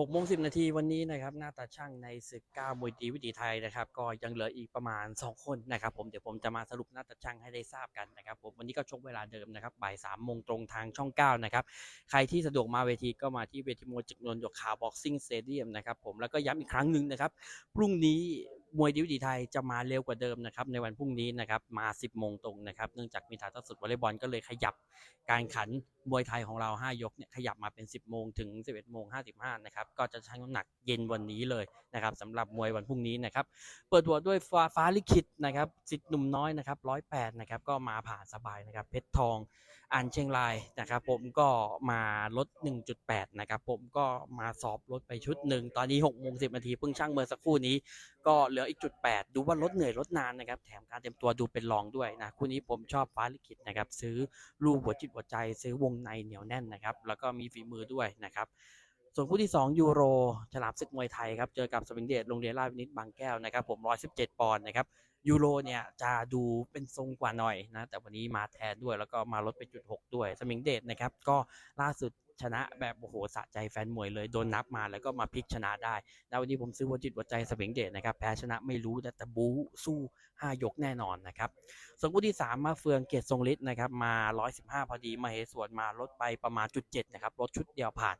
6โมง10 นาทีวันนี้นะครับหน้าตาช่างในศึก9มวยดีวิถีไทยนะครับ ก็ยังเหลืออีกประมาณ 2 คนนะครับ ผมเดี๋ยวผมจะมาสรุปหน้าตาช่างให้ได้ทราบกันนะครับผมวันนี้ก็ชกเวลาเดิมนะครับบ่าย3โมงตรงทางช่อง 9 นะครับ ใครที่สะดวกมาเวทีก็มาที่เวทีมวยจักนนท์หยกขาวบ็อกซิ่งสเตเดียมนะครับผมแล้วก็ย้ำอีกครั้งหนึ่งนะครับ พรุ่งนี้มวยดีวิถีไทยจะมาเร็วกว่าเดิมนะครับในวันพรุ่งนี้นะครับมา 10 โมงตรงนะครับเนื่องจากมีถ่ายทอดสดวอลเลย์บอลก็เลยขยับการขันมวยไทยของเรา 5 ยกเนี่ยขยับมาเป็น 10 โมงถึง 11 โมง 55 นะครับก็จะชั่งน้ำหนักเย็นวันนี้เลยนะครับสำหรับมวยวันพรุ่งนี้นะครับเปิดหัวด้วยฟ้าฟ้าลิขิตนะครับสิทธิ์หนุ่มน้อยนะครับ108 นะครับก็มาผ่านสบายนะครับเพชรทองอันเชียงรายนะครับผมก็มาลด 1.8 นะครับผมก็มาสอบลดไปชุดหนึ่งตอนนี้6โมง10นาทีเพิ่งช่างเมื่อสักครู่นี้ก็เหลืออีกจุด8ดูว่าลดเหนื่อยลดนานนะครับ แถมการเตรียมตัวดูเป็นรองด้วยนะคู่นี้ผมชอบฟ้าลิขิตนะครับ ซื้อลูกหัวจิตหัวใจ ซื้อวงในเหนียวแน่นนะครับ แล้วก็มีฝีมือด้วยนะครับส่วนคู่ที่ 2 ยูโร ฉลามศึกมวยไทยครับ เจอกับสวิงเดชโรงเรียนราชวินิตบางแก้วนะครับ ผม 117 ปอนด์นะครับ ยูโรเนี่ยจะดูเป็นทรงกว่าหน่อยนะ แต่วันนี้มาแทนด้วยแล้วก็มาลดไปจุด 6 ด้วยสมิงเดชนะครับ ก็ล่าสุด ชนะแบบโอ้โหสะใจแฟนมวยเลยโดนนับมาแล้วก็มาพลิกชนะได้แล้ววันนี้ผมซื้อหัวจิตหัวใจสมิงเดชนะครับแพ้ชนะไม่รู้แต่บู๊สู้5ยกแน่นอนนะครับส่วนคู่ที่ 3 มาเฟืองเกียรติทรงฤทธิ์นะครับมา 115 พอดีมาเหสวนมาลดไปประมาณจุด7นะครับลดชุดเดียวผ่าน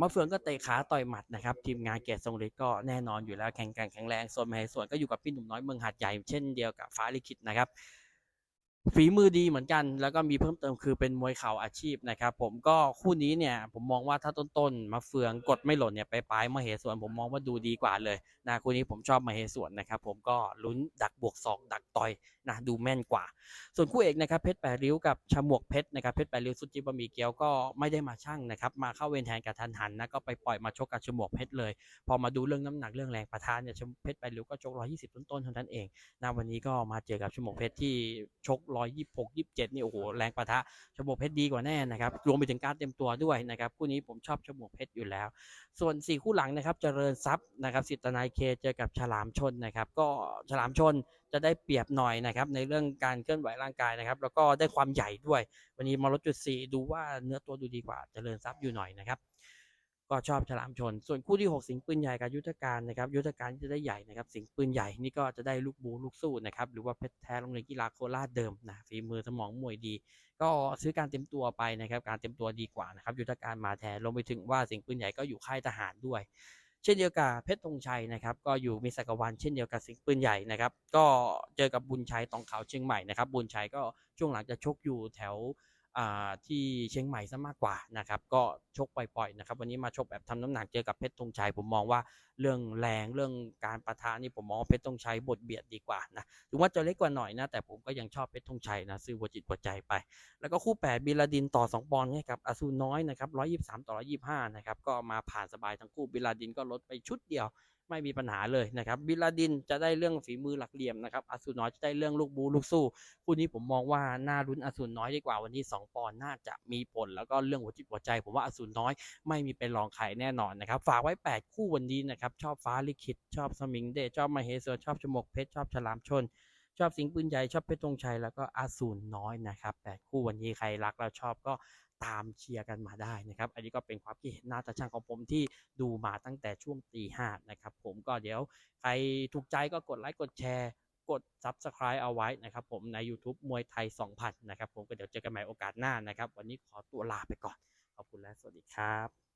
มาเฟืองก็เตะขาต่อยหมัดนะครับทีมงานเกียรติทรงฤทธิ์ก็แน่นอนอยู่แล้วแข็งแกร่งแข็งแรงส่วนมาเหสวนก็อยู่กับพี่หนุ่มน้อยเมืองหาดใหญ่เช่นเดียวกับฟ้าลิขิตนะครับ ฝีมือดีเหมือนกัน แล้วก็มีเพิ่มเติมคือเป็นมวยเข่าอาชีพนะครับ ผมก็คู่นี้เนี่ย ผมมองว่าถ้าต้นๆมาเฟืองกดไม่หล่นเนี่ยไปปลายมาเหสวนผมมองว่าดูดีกว่าเลยนะคู่นี้ผมชอบมาเหสวนนะครับผมก็ลุ้นดักบวกศอกดักต่อยนะดูแม่นกว่า ส่วนคู่เอกนะครับเพชรแปดริ้วกับฉมวกเพชรนะครับเพชรแปดริ้วสุจิบะหมี่เกี๊ยวก็ไม่ได้มาชั่งนะครับมาเข้าเวรแทนกับทันหันนะก็ไปปล่อยมาชกกับฉมวกเพชรเลย พอมาดูเรื่องน้ำหนักเรื่องแรงประทานเนี่ยเพชรแปดริ้วก็ชก120 ต้นๆเท่านั้นเองนะวันนี้ก็มาเจอกับฉมวกเพชรที่ชก126 27นี่โอ้โหแรงประทะฉมวกเพชรดีกว่าแน่นะครับรวมไปถึงการเต็มตัวด้วยนะครับคู่นี้ผมชอบฉมวกเพชรอยู่แล้ว ส่วน 4 คู่หลังนะครับเจริญทรัพย์นะครับสิทธนายเคเจอกับฉลามชนนะครับก็ฉลามชนจะได้เปรียบหน่อยนะครับในเรื่องการเคลื่อนไหวร่างกายนะครับแล้วก็ได้ความใหญ่ด้วย วันนี้มาลดจุดสี่ดูว่าเนื้อตัวดูดีกว่าเจริญทรัพย์อยู่หน่อยนะครับ ก็ชอบฉลามชน ส่วนคู่ที่ 6 สิงปืนใหญ่กับยุทธการนะครับยุทธการจะได้ใหญ่นะครับสิงปืนใหญ่นี่ก็จะได้ลูกบูลูกสู้นะครับหรือว่าเพชรแท้โรงเรียนกีฬาโคราชเดิมนะฝีมือสมองมวยดี ก็ซื้อการเต็มตัวไปนะครับการเต็มตัวดีกว่านะครับยุทธการมาแทนรวมไปถึงว่าสิงปืนใหญ่ก็อยู่ค่ายทหารด้วย เช่นเดียวกับเพชรธงชัยนะครับก็อยู่มีสักวันเช่นเดียวกับสิงปืนใหญ่นะครับก็เจอกับบุญชัยตองขาวเชียงใหม่นะครับบุญชัยก็ช่วงหลังจะชกอยู่แถว ที่เชียงใหม่ซะมากกว่านะครับก็ชกปล่อยๆนะครับวันนี้มาชกแบบทำน้ำหนักเจอกับเพชรธงชัยผมมองว่าเรื่องแรงเรื่องการประทะนี่ผมมองเพชรธงชัยบทเบียดดีกว่านะถึงว่าจะเล็กกว่าหน่อยนะแต่ผมก็ยังชอบเพชรธงชัยนะซื้อหัวจิตหัวใจไป แล้วก็คู่8บิลาดินต่อ 2 ปอนด์ให้กับอาซูน้อยนะครับ123 ต่อ 125 นะครับก็มาผ่านสบายทั้งคู่บิลาดินก็ลดไปชุดเดียว ไม่มีปัญหาเลยนะครับบิลาดินจะได้เรื่องฝีมือหลักเหลี่ยมนะครับอาซูน้อยจะได้เรื่องลูกบูลูกสู้คู่นี้ผมมองว่าน่ารุ้นอสูน้อยดีกว่าวันที่2ปอนด์น่าจะมีผล แล้วก็เรื่องหัวจิตหัวใจ ผมว่าอสูน้อยไม่มีเป็นรองใครแน่นอนนะครับฝากไว้ 8 คู่วันนี้นะครับชอบฟ้าลิขิตชอบสมิงเดชชอบมาเฮเซอร์ชอบชมกเพชรชอบฉลามชน ชอบสิงห์ปืนใหญ่ชอบเพชรธงชัยแล้วก็อาสูรน้อยนะครับ8คู่วันนี้ใครรักแล้วชอบก็ตามเชียร์กันมาได้นะครับ อันนี้ก็เป็นความคิดเห็นหน้าตาช่างของผมที่ดูมาตั้งแต่ช่วงตีห้านะครับ ผมก็เดี๋ยวใครถูกใจก็กดไลค์กดแชร์กด Subscribe เอาไว้นะครับผมใน YouTube มวยไทย 2000 นะครับผมก็เดี๋ยวเจอกันใหม่โอกาสหน้านะครับ วันนี้ขอตัวลาไปก่อน ขอบคุณและสวัสดีครับ